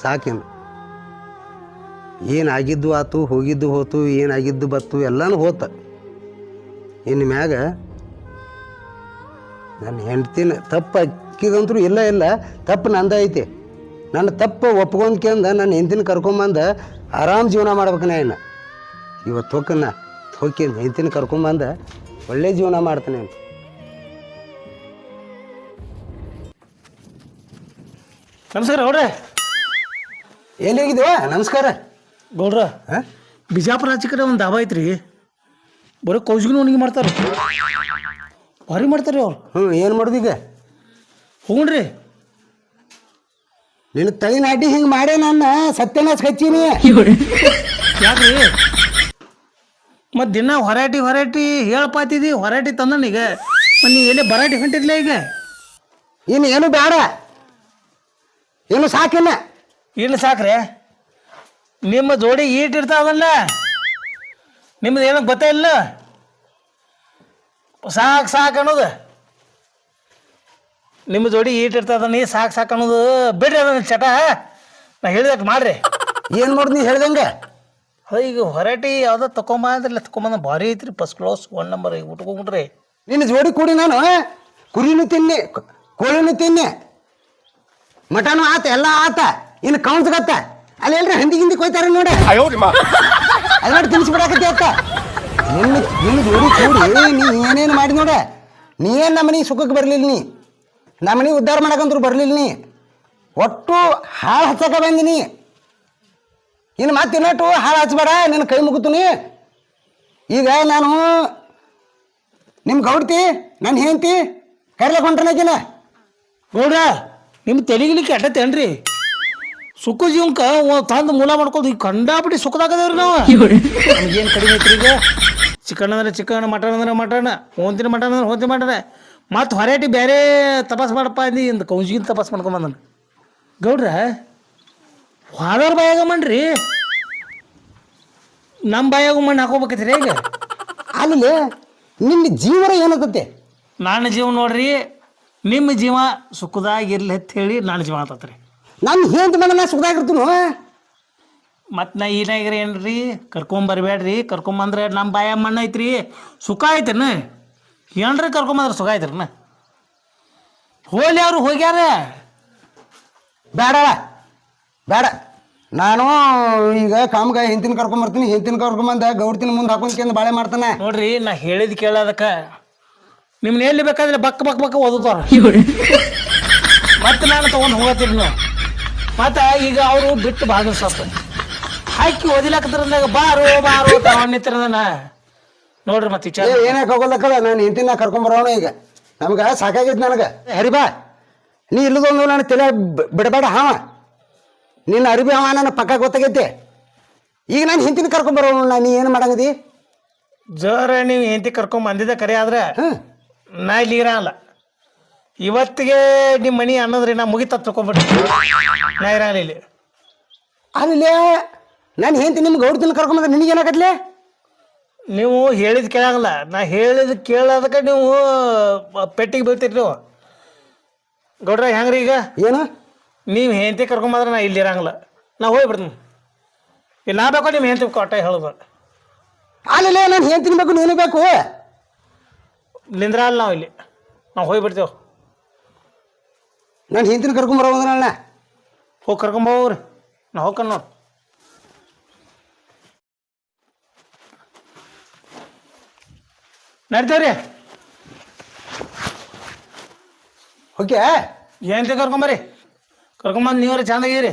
ಸಾಕಿನ್ನು ಏನಾಗಿದ್ದು ಆತು, ಹೋಗಿದ್ದು ಹೋತು, ಏನಾಗಿದ್ದು ಬತ್ತು, ಎಲ್ಲನೂ ಹೋತ. ಇನ್ನು ಮ್ಯಾಗ ನನ್ನ ಹೆಂಡ್ತಿನ ತಪ್ಪು ಅಕ್ಕಿದಂತರೂ ಇಲ್ಲ ಇಲ್ಲ. ತಪ್ಪು ನಂದ ಐತಿ. ನನ್ನ ತಪ್ಪು ಒಪ್ಕೊಂಡ್ಕೆಂದ ನನ್ನ ಹೆಂಡ್ತಿನ ಕರ್ಕೊಂಬಂದ ಆರಾಮ್ ಜೀವನ ಮಾಡ್ಬೇಕು ನಾ ಇನ್ನು. ಇವತ್ತು ಹೋಗ್ಕನ್ನ ಹೊಕ್ಕಿ ಹೆಂಡ್ತಿನ ಕರ್ಕೊಂಬಂದ ಒಳ್ಳೆ ಜೀವನ ಮಾಡ್ತಾನೆ ಅಂತ. ನಮಸ್ಕಾರ ಗೌಡ್ರೆ ಹೋಗಿದ್ದೇವ ನಮಸ್ಕಾರ. ಗೌಡ್ರ ಹಾಂ? ಬಿಜಾಪುರ ಆಚೆ ಕಡೆ ಒಂದು ದಾಬಾ ಐತ್ರಿ. ಬರೋ ಕೌಜ್ಗಿನ ಉಣಿಗೆ ಮಾಡ್ತಾರೆ. ಭಾರಿ ಮಾಡ್ತಾರೆ ಅವ್ರು. ಹ್ಞೂ ಏನು ಮಾಡೋದು ಈಗ? ಹೋಗ್ರಿ. ನಿನ್ನ ತಳಿ ನಾಟಿ ಹಿಂಗೆ ಮಾಡೇ ನನ್ನ ಸತ್ಯನಾಶ ಹಚ್ಚೀನಿ ಯಾಕ್ರಿ? ಮತ್ತೆ ದಿನ ಹೊರಾಟಿ ಹೊರಾಟಿ ಹೇಳ್ಪಾತಿದಿ ಹೊರಾಟಿ ತಂದನ ಈಗ. ಮತ್ತೆ ನೀವು ಎಲ್ಲಿ ಬರಾಟಿ ಹೊಂಟಿದ್ಲೇ ಈಗ? ಇನ್ನು ಏನು ಬೇಡ ಏನು ಸಾಕಿಲ್ಲ. ಇಲ್ಲ ಸಾಕ್ರೆ. ನಿಮ್ಮ ಜೋಡಿ ಈಟ್ ಇರ್ತಾವಲ್ಲ? ನಿಮ್ದು ಏನೋ ಗೊತ್ತೇ ಇಲ್ಲ? ಸಾಕು ಸಾಕು ಅನ್ನೋದು. ನಿಮ್ಮ ಜೋಡಿ ಈಟ್ ಇರ್ತದ ನೀ ಸಾಕು ಸಾಕು ಅನ್ನೋದು ಬಿಡ್ರಿ ಅದನ್ನ ಚಟ. ನಾ ಹೇಳಿದಕ್ಕೆ ಮಾಡ್ರಿ. ಏನು ಮಾಡೋದು ನೀ ಹೇಳ್ದಂಗೆ? ಅದೇ ಈಗ ಹೊರಟಿ ಯಾವುದೋ ತಕೊಂಬ ತಗೊಂಬಂದ ಭಾರಿ ಐತ್ರಿ ಫಸ್ಟ್ ಕ್ಲಾಸ್ ಒನ್ ನಂಬರ್ ಈಗ ಉಟ್ಕೊಂಡ್ಬಿಟ್ರಿ. ನಿನ್ನ ಜೋಡಿ ಕೂಡಿ ನಾನು ಕುರಿನೂ ತಿನ್ನಿ ಕೋಳಿನೂ ತಿನ್ನಿ. ಮಟನು ಆತ ಎಲ್ಲ ಆತ. ಇನ್ನು ಕೌನ್ಸ್ಗತ್ತ ಅಲ್ಲಿ ಎಲ್ರ ಹಂದಿ ಹಿಂದಿ ಕೊಯ್ತಾರ ನೋಡಿ. ಅಲ್ಲಿ ನೋಡಿ ತಿನ್ಸ್ಬಿಡಾಕತ್ತಿ ಅತ್ತ. ನಿನ್ನ ನಿನ್ನ ಜೋಡಿ ಕೂಡಿ ನೀ ಏನೇನು ಮಾಡಿ ನೋಡ. ನೀ ಏನು ನಮ್ಮ ಮನೆಗೆ ಸುಖಕ್ಕೆ ಬರಲಿಲ್ಲ ನೀ? ನಮ್ಮ ಮನೆಗೆ ಉದ್ಧಾರ ಮಾಡಕಂದ್ರು ಬರಲಿಲ್ಲ ನೀ? ಒಟ್ಟು ಹಾಳು ಹಚ್ಚಕ ಬಂದಿನಿ ಇನ್ನು ಮತ್ತೆ ಇನ್ನಟ್ಟು ಹಾಳು ಹಚ್ಚಬೇಡ ನಿನ್ನ ಕೈ ಮುಗುತ್ತೀನಿ ಈಗ ನಾನು ನಿಮ್ಮ ಗೌಡ್ತಿ ನನ್ನ ಹೆಂಡತಿ ಕರ್ಲಕ್ಕೆ ಹೊಂಟನಾಕಿನ ಗೌಡ ನಿಮ್ಮ ತೆಲಿಗಿಲಿಕ್ಕೆ ಅಡ್ಡತ್ತೇನ್ರಿ ಸುಖ ಜೀವನ್ಕ ತಂದು ಮೂಲ ಮಾಡ್ಕೊಂಡು ಈಗ ಕಂಡಾಬಿಟ್ಟು ಸುಖದಾಗದೇವ್ರಿ ನಾವು. ಏನು ಕಡಿಮೆ ಐತ್ರಿ ಈಗ? ಚಿಕನ್ ಅಂದ್ರೆ ಚಿಕನ್ ಮಟನ್ ಅಂದ್ರೆ ಮಟನ್ ಹೋಂತಿನ ಮಟನ್ ಅಂದ್ರೆ ಹೋಂತಿ ಮಟನ್. ಮತ್ತು ಹೊರಟಿ ಬೇರೆ ತಪಾಸ್ ಮಾಡಪ್ಪ ಅಂದು ಇಂದ ಕೌಜಿಗಿನ ತಪಾಸ್ ಮಾಡ್ಕೊಂಬಂದನು ಗೌಡ್ರ ವಾದವ್ರ ಬಾಯಾಗ ಮಣ್ರಿ ನಮ್ಮ ಬಾಯಾಗ ಮಣ್ಣು ಹಾಕೋಬೇಕೈತ್ರಿ ಈಗ. ಅಲ್ಲಿ ನಿಮ್ಮ ಜೀವನ ಏನಾಗತ್ತೆ ನನ್ನ ಜೀವ ನೋಡ್ರಿ ನಿಮ್ಮ ಜೀವ ಸುಖದಾಗಿರ್ಲಿ ಅಂತ ಹೇಳಿ ನನ್ನ ಜೀವ ಆತತ್ರಿ ನನ್ನ ಹೇಂತ ಮೇಲೆ ನಾ ಸುಖದಾಗಿರ್ತೀನು ಮತ್ತು ನಾ ಏನಾಗ್ರಿ ಏನ್ರಿ? ಕರ್ಕೊಂಬರ್ಬೇಡ್ರಿ ಕರ್ಕೊಂಬಂದ್ರೆ ನಮ್ಮ ಬಾಯ ಮಣ್ಣು ಐತ್ರಿ. ಸುಖ ಐತೇನ ಏನ್ರಿ ಕರ್ಕೊಂಬಂದ್ರೆ ಸುಖ ಐತ್ರನ ಹೋಲಿ ಅವರು ಹೋಗ್ಯಾರ. ಬೇಡ ಬೇಡ ನಾನು ಈಗ ಕಾಮ್ಗ ಹೆಂತಿನ ಕರ್ಕೊಂಬರ್ತೀನಿ ಹೆಂತಿನ ಕರ್ಕೊಂಬಂದ ಗೌಡ್ತಿನ ಮುಂದೆ ಹಾಕೊಂಡ್ಕೊಂಡು ಬಾಳೆ ಮಾಡ್ತಾನೆ. ನೋಡ್ರಿ ನಾ ಹೇಳಿದ್ ಕೇಳೋದಕ್ಕೆ ನಿಮ್ನ ಎಲ್ಲಿ ಬೇಕಾದ್ರೆ ಬಕ್ ಬಕ್ ಬಕ್ ಓದುತ್ತಾರ ಮತ್ತೆ ನಾನು ತೊಗೊಂಡು ಹೋಗತ್ತೀನಿ ನೀವು ಮತ್ತು ಈಗ ಅವರು ಬಿಟ್ಟು ಭಾಗವಹಿಸ್ತಾರೆ ಹಾಕಿ ಓದಿಲಾಕತ್ರಂದಾಗ ಬಾರೋ ಬಾರೋ ತಗೊಂಡಿತ್ತಿರದನ ನೋಡ್ರಿ ಮತ್ತೆ ವಿಚಾರ. ಏನಕ್ಕೆ ಹೋಗೋದಕ್ಕಲ್ಲ ನಾನು ಹೆಂತಿನ ಕರ್ಕೊಂಬರೋಣ ಈಗ. ನಮ್ಗೆ ಸಾಕಾಗಿತ್ತು ನನಗೆ. ಹರಿಬಾ ನೀ ಇಲ್ಲದೊಂದು ನಾನು ತಲೆ ಬಿಡಬೇಡ ಹಾವ. ನಿನ್ನ ಅರಿಬಿ ಹಾವ ನನ್ನ ಪಕ್ಕ ಗೊತ್ತಾಗೈತೆ. ಈಗ ನಾನು ಹಿಂತಿನ ಕರ್ಕೊಂಬರೋಣ ನಾ ನೀ ಏನು ಮಾಡಂಗದಿ? ಜರ ನೀವು ಹೆಂಡತಿ ಕರ್ಕೊಂಡ್ ಬಂದಿದ್ದ ಕರೆ ಆದ್ರೆ ನಾ ಇಲ್ಲಿ ಇರಲ್ಲ. ಇವತ್ತಿಗೆ ನಿಮ್ಮ ಮನಿ ಅನ್ನೋದ್ರಿ ನಾ ಮುಗಿತ ತಕೊಂಡ್ಬಿಟ್ಟು ನಾ ಇರಲಿಲ್ಲ ಇಲ್ಲಿ. ಅಲ್ಲಿ ನಾನು ಹೇಳ್ತಿ ನಿಮ್ಗೆ ಗೌಡ್ತಿನ ಕರ್ಕೊಂಬಂದ್ರೆ ನಿನಗೇನಾಗತ್ಲೆ ನೀವು ಹೇಳಿದ ಕೇಳಂಗಿಲ್ಲ. ನಾ ಹೇಳಿದ ಕೇಳೋದಕ್ಕೆ ನೀವು ಪೆಟ್ಟಿಗೆ ಬೀಳ್ತೀರಿ ನೀವು. ಗೌಡ್ರ ಹೆಂಗ್ರಿ ಈಗ? ಏನು? ನೀವು ಹೆಂಡತಿ ಕರ್ಕೊಂಬಂದ್ರೆ ನಾ ಇಲ್ಲಿ ಇರಂಗಿಲ್ಲ. ನಾ ಹೋಗ್ಬಿಡ್ತೀನಿ ಇಲ್ಲಿ ನಾ ಬೇಕೋ ನಿಮ್ಮ ಹೆಂಡತಿ ಕೊಟ್ಟ ಹೇಳೋದು. ಅಲ್ಲಿ ನಾನು ಹೆಂತಿನ ಬೇಕು ನೀನು ಬೇಕು. ನಿಂದ್ರ ಅಲ್ಲ ನಾವು ಇಲ್ಲಿ. ನಾವು ಹೋಗ್ಬಿಡ್ತೇವೆ ನಾನು ಹಿಂದಿನ ಕರ್ಕೊಂಬರೋದ್ರ ಅಣ್ಣ. ಹೋಗಿ ಕರ್ಕೊಂಬೋಗ್ರಿ ನಾ ಹೋಗ್ಕನ್ ನೋಡಿ. ನಡ್ತೇವ್ರಿ. ಓಕೆ ಏನಂತ ಕರ್ಕೊಂಬರ್ರಿ ಕರ್ಕೊಂಬಂದು ನೀವ್ರಿ ಚಂದಾಗಿರಿ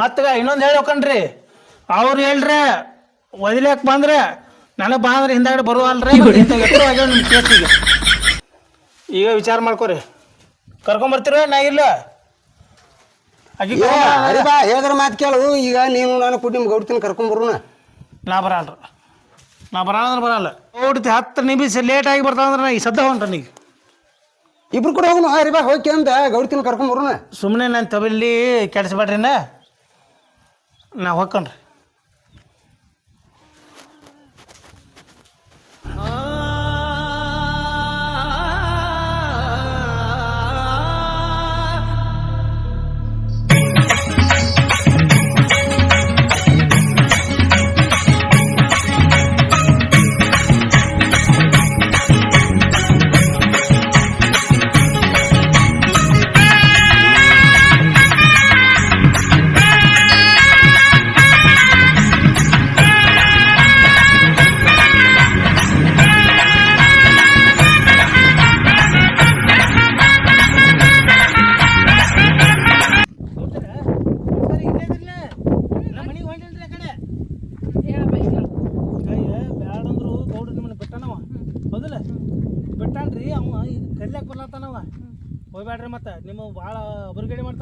ಮತ್ತೆ ಇನ್ನೊಂದು ಹೇಳಿ ಹೋಗ್ಕಣ್ರಿ. ಅವ್ರು ಹೇಳ್ರಿ ಒದಿಲಾಕ್ ಬಂದ್ರೆ ನನಗೆ ಬಾ ಅಂದ್ರೆ ಹಿಂದಾಗಡೆ ಬರುವಲ್ರಿ ನಿಮ್ಮ ಕೇಸಿಗೆ. ಈಗ ವಿಚಾರ ಮಾಡ್ಕೋರಿ. ಕರ್ಕೊಂಬರ್ತೀರ ನಾ ಇಲ್ಲ ಆಕಿ ಏ ಅರೆ ಬಾ ಹೇಳಿದ್ರ ಮಾತು ಕೇಳು. ಈಗ ನೀನು ನಾನು ಕೂಡಿ ನಿಮ್ಗೆ ಗೌಡ್ತಿನ ಕರ್ಕೊಂಬರೋಣ ನಾ ಬರಲ್ರ. ನಾ ಬರಲ್ಲ ಅಂದ್ರೆ ಬರಲ್ಲ. ಓಡ್ತಿ ಹತ್ತು ನಿಮಿಷ ಲೇಟ್ ಆಗಿ ಬರ್ತಾವಂದ್ರೆ ನಾ ಈ ಸದ್ದ ಹೊಂಟನೀಗ ಇಬ್ರು ಕೂಡ ಹೋಗೋಣ ಅರೆ ಬಾ ಹೋಗಿ ಅಂತ ಗೌಡ್ತಿನ ಕರ್ಕೊಂಬರೋಣ ಸುಮ್ಮನೆ ನಾನು ತಬಲ್ಲಿ ಕೆಡಿಸ್ಬೇಡ್ರಿ ನಾ ನಾ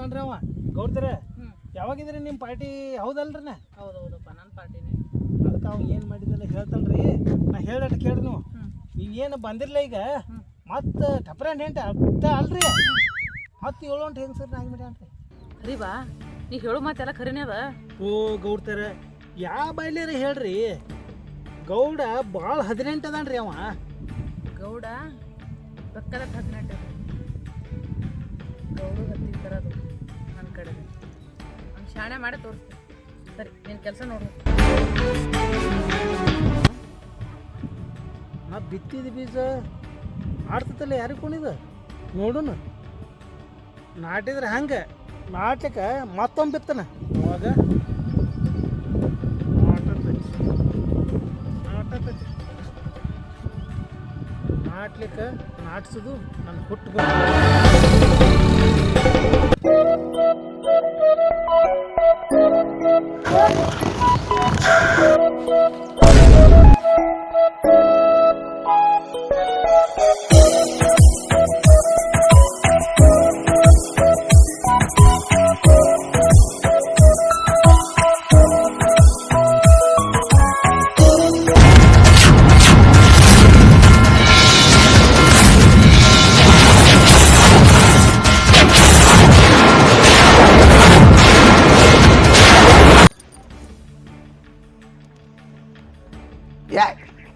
ಮಾಡ್ತಾನ್ರಿ ಅವ. ಗೌಡ್ತೀರ ಯಾವಾಗಿದ್ರಿ ನಿಮ್ಮ ಪಾರ್ಟಿ? ಹೌದಲ್ರಿ ಹೌದೌದಪ್ಪ ನನ್ನ ಪಾರ್ಟಿನೇ. ಅದಕ್ಕೆ ಅವ ಏನು ಮಾಡಿದಲ್ಲ ಹೇಳ್ತಾನ್ರಿ. ನಾ ಹೇಳಟ್ ಕೇಳ್ರಿ ನೀವು. ನೀವು ಏನು ಬಂದಿರ್ಲ ಈಗ? ಮತ್ತೆ ಟಪ್ರೆ ಹೆಂಟ ಅರ್ಥ ಅಲ್ರಿ? ಮತ್ತೆ ಏಳು ಗಂಟೆ ಹೆಂಗೆ ಸರ್ ನಾ ಮಾಡ್ಯಾನ್ರಿ? ಅರಿ ಬಾ ನೀ ಹೇಳು ಮತ್ತೆಲ್ಲ ಖರೀನೇ ಅದ? ಓ ಗೌಡ್ತರ ಯಾವ ಬಾಯ್ಲಿ ಹೇಳ್ರಿ? ಗೌಡ ಭಾಳ ಹದಿನೆಂಟು ಅದಾನ್ರಿ ಅವ. ಗೌಡ ಬೆಕ್ಕದ ಹದಿನೆಂಟು ಗೌಡ ಹತ್ತಿರ ನನ್ನ ಕಡೆ ಅವ್ನು ಶಾಣೆ ಮಾಡಿ ತೋರಿಸ್ತೀನಿ. ಸರಿ ನಿನ್ನ ಕೆಲಸ ನೋಡು ಆ ಬಿತ್ತಿದ ಬೀಜ ಆಡ್ತತಲ್ಲ ಯಾರಿಗೆ ಕೊಂಡಿದ? ನೋಡೋಣ ನಾಟಿದ್ರೆ ಹಂಗೆ? ನಾಟ್ಲಿಕ್ಕೆ ಮತ್ತೊಂದು ಬಿತ್ತನ. ಅವಾಗ. ನಾಟತೈತಿ. ನಾಟ್ಲಿಕ್ಕೆ ನಾಟ್ಸೋದು ನನ್ನ ಹುಟ್ಟು Thank you.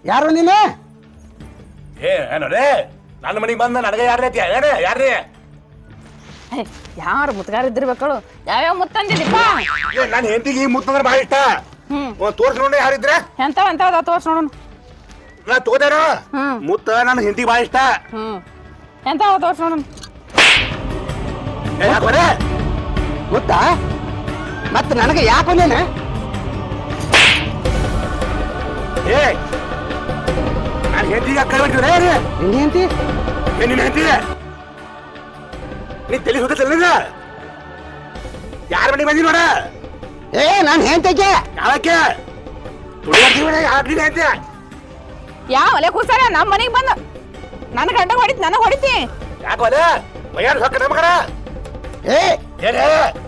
ಯಾರು ನೀನು? ಏ ಏನೋ ರೇ ನನ್ನ ಮನೆಗೆ ಬಂದ ನನಗೆ ಯಾರೇ ಏನೇ ಯಾರ್ರಿ? ಯಾರು ಮುತ್ಗಾರ ಇದ್ದಿರ್ಬೇಕಳು ಯಾವ್ಯಾವ ಮುತ್ತಂದಿದ್ದೀಪ ಏ ನನ್ನ ಹೆಂಡತಿಗೆ ಈ ಮುತ್ತಂದ್ರೆ ಭಾಳ ಇಷ್ಟ. ಹ್ಮ್. ತೋರ್ಸಿ ನೋಡಿ ಯಾರಿದ್ರೆ ಎಂತ ಎಂತ ತೋರ್ಸ್ ನೋಡೋಣ. ನಾ ತೋದೇನೋ? ಹ್ಮ್. ಮುತ್ತ ನನ್ನ ಹೆಂಡತಿಗೆ ಭಾಳ ಇಷ್ಟ. ಹ್ಮ್. ತೋರ್ಸ ತೋರ್ಸ್ ನೋಡೋಣ. ಏ ಯಾಕೋರೆ ಗೊತ್ತಾ? ಮತ್ತೆ ನನಗೆ ಯಾಕೆ ನೀನು? ಏ ನಿನ್ನ ಹೆಂಡತಿ? ಏ ನಿನ್ನ ಹೆಂಡತಿ? ನೀ ತಲೆ ಸುತ್ತಿಲ್ಲ ಯಾರ ಮನೆಗೆ ಬಂದಿ ನೋಡ? ಏ ನಾನು ಹೆಂಡತಿಗೆ. ಯಾವಕ್ಕೆ? ಯಾಕೆ ಯಾವ ಒಲೆ ಕೂಸಾರ ನಮ್ಮ ಮನೆಗೆ ಬಂದು. ನನ್ನ ಗಂಡ ಹೊಡಿತ್ ನನಗೆ ಹೊಡಿತಿ. ಯಾಕೋಲೆ ಬಯ್ಯಾರ ಸೊಕ್ಕ ನಮಗರ ಏ ಏನೇ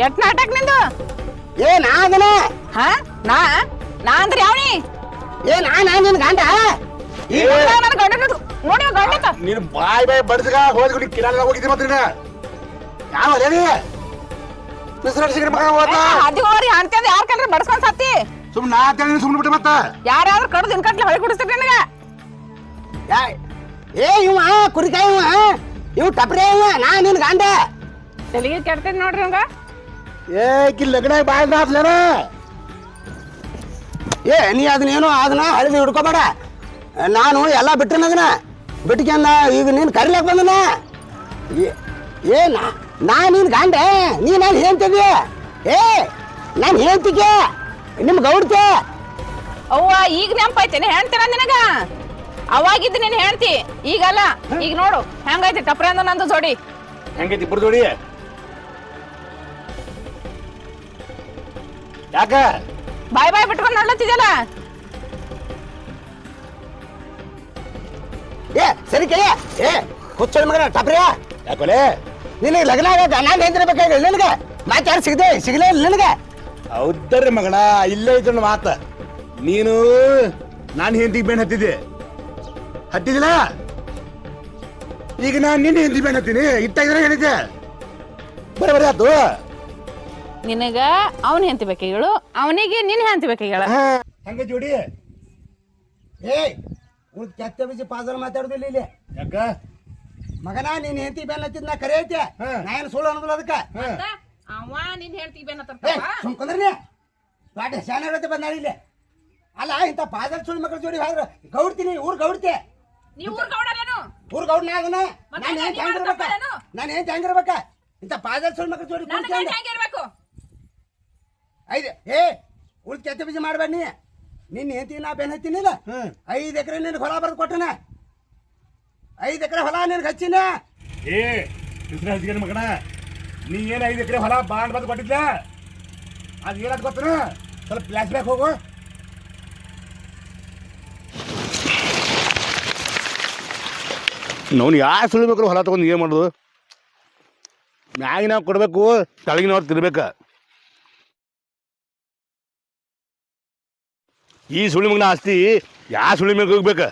ಎಟ್ ನಾಟಕ ನಿಂದು? ಏ ನಾ ಅದನ ಹಾ? ನಾ? ನಾ ಅಂದ್ರೆ ಯಾವನಿ? ಏ ನಾ ನಾ ನಿನ್ನ ಗಂಡ. ನನ್ನ ಗಂಡ ನೋಡು. ನೋಡಿ ಇವ ಗಂಡ ಆತ. ನೀನು ಬಾಯ್ ಬಾಯ್ ಬಡ್ಸಗ ಹೋದ್ಕೊಂಡು ಕಿರಾಲ ಹೋಗಿದ್ದಿ ಮತ್ತೆ ನೀನು. ಯಾವ ಅದೇನಿ ಬಿಸಿಲು ಸಿಗರ ಮಗ ಹೋದ. ಅದಿ ಹೋರಿ ಅಂತ್ಯದ ಯಾರ್ ಕಂಡ್ರೆ ಬಡ್ಸ್ಕೊಂಡ್ ಸತ್ತಿ ಸುಮ್ಮನೆ ನಾ ಅಂತೇಳಿ ಸುಮ್ಮನೆ ಬಿಟ್ಟು ಮತ್ತ. ಯಾರ್ಯಾರು ಕಡ್ದು ಇನ್ ಕಟ್ಲೆ ಹೊಳಿ ಕುಡಿಸ್ತೀರಿ ನನಗ? ಏ ಇವ ಕುರಿಕಾಯಿ ಇವ ಇವ್ ಟಪ್ರೆ ಇವ ನಾ ನಿನ್ ಗಂಡ. ತೆಲಿಗೆ ಕೆಡ್ತೈತಿ ನೋಡ್ರಿ ನಂಗ ಏ ಕಿ ಲಗ್ನ ಬಾಯ್ ಹಾಕ್ಲೇನ ಏ ನೀ ಅದನ್ನೇನು ಅದನ್ನ ಹಳಿದು ಹಿಡ್ಕೋಬೇಡ. ನಾನು ಎಲ್ಲ ಬಿಟ್ಟಿನ ಅದನ್ನ ಬಿಟ್ಕೊಂಡ ಈಗ ನೀನು ಕರಿಲಕ್ ಬಂದನ? ಏ- ಏ ನಾ ನೀನು ಗಾಂಡೆ ನೀ ನಾನು ಹೇಳ್ತಿದ್ಯ ಏ ನಾನು ಹೇಳ್ತಿಕೆ ನಿಮ್ಗೆ ಗೌಡ್ತೆ? ಅವ್ವ ಈಗ ನೆಂಪೈತೇನೆ ಹೇಳ್ತೀರ ನಿನಗ? ಅವಾಗಿದ್ದು ನೀನು ಹೇಳ್ತಿ ಈಗಲ್ಲ ಈಗ ನೋಡು ಹೆಂಗೈತಿ ಟಪ್ರ ಅಂದ ನಂದು ಜೋಡಿ? ಹೆಂಗೈತಿ ಇಬ್ಬರು ಜೋಡಿ? ಯಾಕ? ಬಾಯ್ ಬಾಯ್ ಬಿಟ್ಕೊಂಡು ನೋಡ್ಲತ್ತಿದ್ಯಲ್ಲ? ಏ ಸರಿ ಕೈ ಏ ಹುಚ್ಚಳ ಮಗನ ಟಪ್ರಿಯ. ಯಾಕೋಲೆ? ನಿನಗೆ ಲಗ್ನ ಆಗ ನಾನು ಹೇಳ್ತಿರ್ಬೇಕಾಗಿಲ್ಲ ನಿನಗೆ. ಮಾತು ಯಾರು ಸಿಗದೆ ಸಿಗಲೇ ಇಲ್ಲ ನಿನಗೆ. ಹೌದ್ರಿ ಮಗಣ ಇಲ್ಲೇ ಇದ್ದ ಮಾತ. ನೀನು ನಾನು ಹೆಂಡತಿಗೆ ಬೇನ್ ಹತ್ತಿದ್ದೆ. ಹತ್ತಿದಿಲ್ಲ ಈಗ ನಾನು ನಿನ್ನ ಹೆಂಡತಿ ಬೇನ್ ಹತ್ತೀನಿ ಇಟ್ಟಾಗಿದ್ರೆ ಹೇಳಿದ್ದೆ ಬರೀ ಬರೀ ಆತು. ನಿನಗ ಅವನ್ ಹೆಂತಿ ಬೇಕು ಹೇಳು ಅವನಿಗೆ ನಿನ್ ಹೆಂತಿ ಬೇಕು ಹಂಗ ಜೋಡಿ. ಏ ಉಳ್ ಕೆತ್ತ ಬಿಸಿ ಪಾಸಲ್ ಮಾತಾಡುದಿಲ್ಲ ಇಲ್ಲಿ. ಯಾಕ? ಮಗನ ನೀನ್ ಹೆಂಡತಿ ಬೆನ್ನ ಹತ್ತಿದ್ ನಾ ಕರೆ ಐತೆ. ಹಾ. ನಾ ಏನು ಸುಳ್ಳು ಅನ್ನೋದಿಲ್ಲ ಅದಕ್ಕ? ಅವ ನಿನ್ ಹೇಳ್ತಿ ಏ ಸುಮ್ಕೊಂಡ್ರಿ ಪಾಠ ಶಾನೆ ಇರುತ್ತೆ ಬಂದ ಇಲ್ಲಿ. ಅಲ್ಲ ಇಂಥ ಪಾದಲ್ ಸುಳ್ಳು ಮಕ್ಕಳ ಜೋಡಿ ಹೋದ್ರ ಗೌಡ್ತೀನಿ ಊರ್ ಗೌಡ್ತೆ. ನೀವು ಗೌಡರೇನು? ಊರ್ ಗೌಡ್ ನಾ ಅದನ್ನ. ಮತ್ತೆ ನಾನು ಏನ್ ನೀವ್ ಹೆಂಗಿರ್ಬೇಕ? ನಾನು ಏನ್ ಹೆಂಗಿರ್ಬೇಕ? ಇಂಥ ಪಾದಲ್ ಸುಳ್ಳು ಮಕ್ಕಳ ಜೋಡಿ ನನ್ನ ಕುಡ್ಕೊಂಡು ಗಂಡ ಹೆಂಗಿರ್ಬೇಕು? ಐದು ಏ ಉಳ್ ಕೆತ್ತ ಬಿಸಿ ಮಾಡ್ಬೇಡ ನೀ. ನಿನ್ನ ಹೆಂಡತಿ ನಾ ಬೆನ್ ಹತ್ತೀನಿಲ್ಲ. ಐದು ಎಕರೆ ನಿನಗೆ ಹೊಲ ಬರ್ದು ಕೊಟ್ಟನ. ಐದು ಎಕರೆ ಹೊಲ ನಿನಗೆ ಹಚ್ಚಿನ. ಏ ಹೆಸರು ಹಚ್ಚಿಗೆ ನೀ ಏನು ಐದು ಎಕರೆ ಹೊಲ ಬಾಂಡ್ ಬಂದು ಕೊಟ್ಟಿದ್ದ ಅದು ಏನಾದ್ ಗೊತ್ತನ? ಸ್ವಲ್ಪ ಫ್ಲಾಶ್ ಬ್ಯಾಕ್ ಹೋಗು. ನಾವು ಯಾವ ಸುಳ್ಬೇಕು ಹೊಲ ತಗೊಂಡು ಏನು ಮಾಡೋದು? ಮ್ಯಾಗಿನ ಕೊಡಬೇಕು ತಳಗಿನವ್ರು ತಿರ್ಬೇಕು ಈ ಸುಳಿ ಮಗನ ಆಸ್ತಿ ಯಾವ ಸುಳಿ ಮ್ಯಾಗ ಹೋಗ್ಬೇಕು?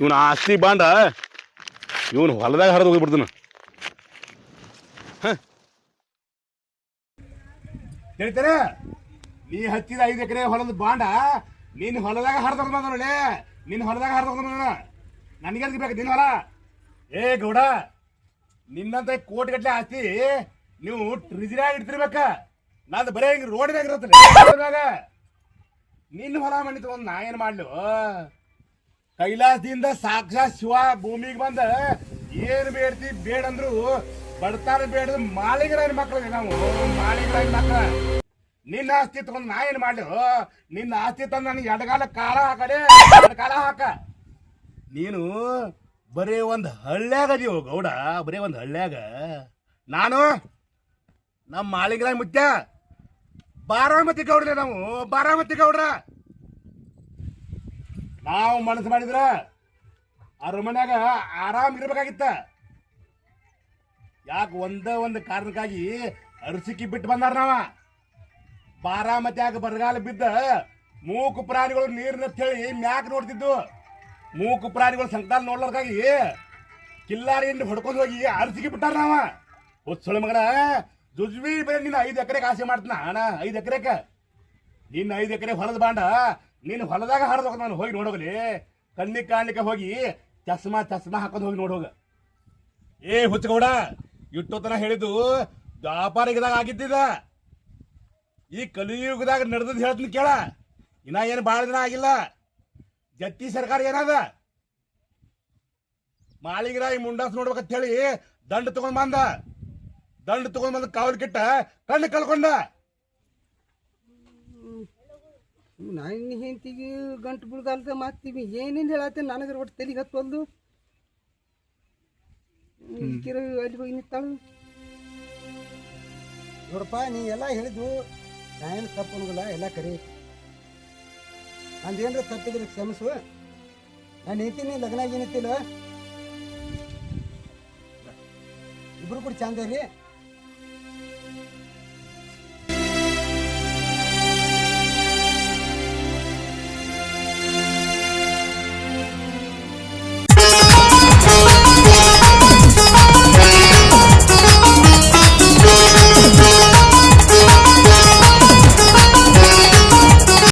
ಇವನ ಆಸ್ತಿ ಬಾಂಡ ಇವನು ಹೊಲದಾಗ ಹರಿದು ಹೋಗ್ಬಿಡ್ತಾನ. ಹೇಳ್ತಾರೆ ನೀ ಹತ್ತಿದ ಐದು ಎಕರೆ ಹೊಲದ ಬಾಂಡ ನಿನ್ನ ಹೊಲದಾಗ ಹರಿದ ನೋಡಿ ನಿನ್ನ ಹೊಲದಾಗ ಹರಿದ ಬಂದ ನನಗೆ ಬೇಕು ನಿನ್ನ ಹೊಲ? ಏ ಗೌಡ, ನಿನ್ನಂತ ಕೋಟಿಗಟ್ಲೆ ಆಸ್ತಿ ನೀವು ಟ್ರಿಜರಿಯಾಗಿ ಇಡ್ತಿರ್ಬೇಕ. ನಾದು ಬರೇ ಹಿಂಗೆ ರೋಡ್ನಾಗ ಇರತ್ತಲ್ಲ ನಿನ್ನ ಹೊಲ ಮಣ್ಣಿ ತಗೊಂಡ್ ನಾ ಏನು ಮಾಡ್ಲು? ಕೈಲಾಸದಿಂದ ಸಾಕ್ಷಾತ್ ಶಿವ ಭೂಮಿಗೆ ಬಂದ ಏನು ಬೇಡ್ತಿ ಬೇಡಂದ್ರು ಬಡತಾರ ಬೇಡ ಮಾಲಿಗರ ಮಕ್ಕಳಿಗೆ ನಾವು. ಮಾಲಿಗರ ಮಕ್ಕಳ ನಿನ್ನ ಆಸ್ತಿ ತಗೊಂಡ್ ನಾ ಏನು ಮಾಡ್ಲು? ನಿನ್ನ ಆಸ್ತಿ ತಂದು ನನಗೆ ಎಡಗಾಲ ಕಾಲ ಹಾಕಡೆ ಕಾಲ ಹಾಕ. ನೀನು ಬರೇ ಒಂದು ಹಳ್ಳ್ಯಾಗ ಅದೀವ ಗೌಡ ಬರೇ ಒಂದು ಹಳ್ಳ್ಯಾಗ. ನಾನು ನಮ್ಮ ಮಾಲಿಗರ ಮುತ್ಯ ಬಾರಾಮತಿ ಗೌಡ್ರೆ ನಾವು, ಬಾರಾಮತಿ ಗೌಡ್ರ. ನಾವು ಮನಸ್ಸು ಮಾಡಿದ್ರ ಅರಮನ್ಯಾಗ ಆರಾಮ್ ಇರ್ಬೇಕಾಗಿತ್ತ. ಯಾಕೆ ಒಂದ ಒಂದು ಕಾರಣಕ್ಕಾಗಿ ಅರಸಿಕ್ಕಿ ಬಿಟ್ಟು ಬಂದಾರ ನಾವ? ಬಾರಾಮತ್ಯಾಗ ಬರಗಾಲ ಬಿದ್ದ ಮೂಕು ಪ್ರಾಣಿಗಳು ನೀರಿನ ಹೇಳಿ ಮ್ಯಾಕ್ ನೋಡ್ತಿದ್ದು ಮೂಕು ಪ್ರಾಣಿಗಳು ಸಂಕಟಾಲ ನೋಡ್ಲಾರ್ಗಾಗಿ ಕಿಲ್ಲಾರಿ ಹಿಂಡಿ ಹೊಡ್ಕೊಂಡು ಹೋಗಿ ಅರಸಿಗೆ ಬಿಟ್ಟಾರ ನಾವ. ಹುಚ್ಚೊಳ ಮಗನ ಜುಜ್ವಿ ಬೇರೆ ನಿನ್ನ ಐದು ಎಕರೆಗೆ ಆಸೆ ಮಾಡ್ತಾನ ಅಣ್ಣ, ಐದು ಎಕರೆಕ ನಿನ್ನ ಐದು ಎಕರೆ ಹೊಲದ ಬಾಂಡ ನೀನು ಹೊಲದಾಗ ಹರಿದ ನಾನು, ಹೋಗಿ ನೋಡೋಗಲಿ. ಕಣ್ಣಿಗೆ ಕಾಣ್ಲಿಕ್ಕೆ ಹೋಗಿ ಚಸ್ಮಾ ಚಸ್ಮಾ ಹಾಕೊಂಡು ಹೋಗಿ ನೋಡೋಗ ಏ ಹುಚ್ಚಗೌಡ ಇಟ್ಟೋತನ ಹೇಳಿದ್ದು ವ್ಯಾಪಾರಿಗದಾಗ ಆಗಿದ್ದಿದ. ಈ ಕಲಿಯುಗದಾಗ ನಡೆದದ್ದು ಹೇಳ್ತೀನಿ ಕೇಳ. ಇನ್ನ ಏನು ಭಾಳ ದಿನ ಆಗಿಲ್ಲ. ಜತ್ತಿ ಸರ್ಕಾರ ಏನದ? ಮಾಳಿಗರಾಯಿ ಮುಂಡಾಸ್ ನೋಡ್ಬೇಕಂತ ಹೇಳಿ ದಂಡ ತಗೊಂಡ್ ಬಂದ. ದಂಡ ತಗೊಂಡ್ ಬಂದ ಕಾವಲ್ ಕಿಟ್ಟ? ಕಣ್ಣು ಕಳ್ಕೊಂಡ? ನಾನು ಹೆಂಡತಿಗೆ ಗಂಟು ಬಿಡ್ದಲ್ದ ಮಾತೀವಿ ಏನೇನು ಹೇಳತ್ತೆ ನನಗೆ ಒಟ್ಟು ತಲೆಗೆ ಹತ್ತೊಲ್ದು ಕಿರ ಅಲ್ಲಿ ಹೋಗಿ ನಿಂತಾಳು. ನೋಡಪ್ಪ ನೀ ಎಲ್ಲ ಹೇಳಿದ್ವು. ನಾನು ತಪ್ಪು ಅನ್ನೋದಿಲ್ಲ ಎಲ್ಲ ಕರೆ. ನಂದೇನ್ರ ತಪ್ಪಿದ್ರೆ ಕ್ಷಮಿಸು. ನಾನು ಹೇಳ್ತೀನಿ ಲಗ್ನ ಏನಿತ್ತಿಲ್ಲ ಇಬ್ರು ಕೂಡ ಚಂದ ರೀ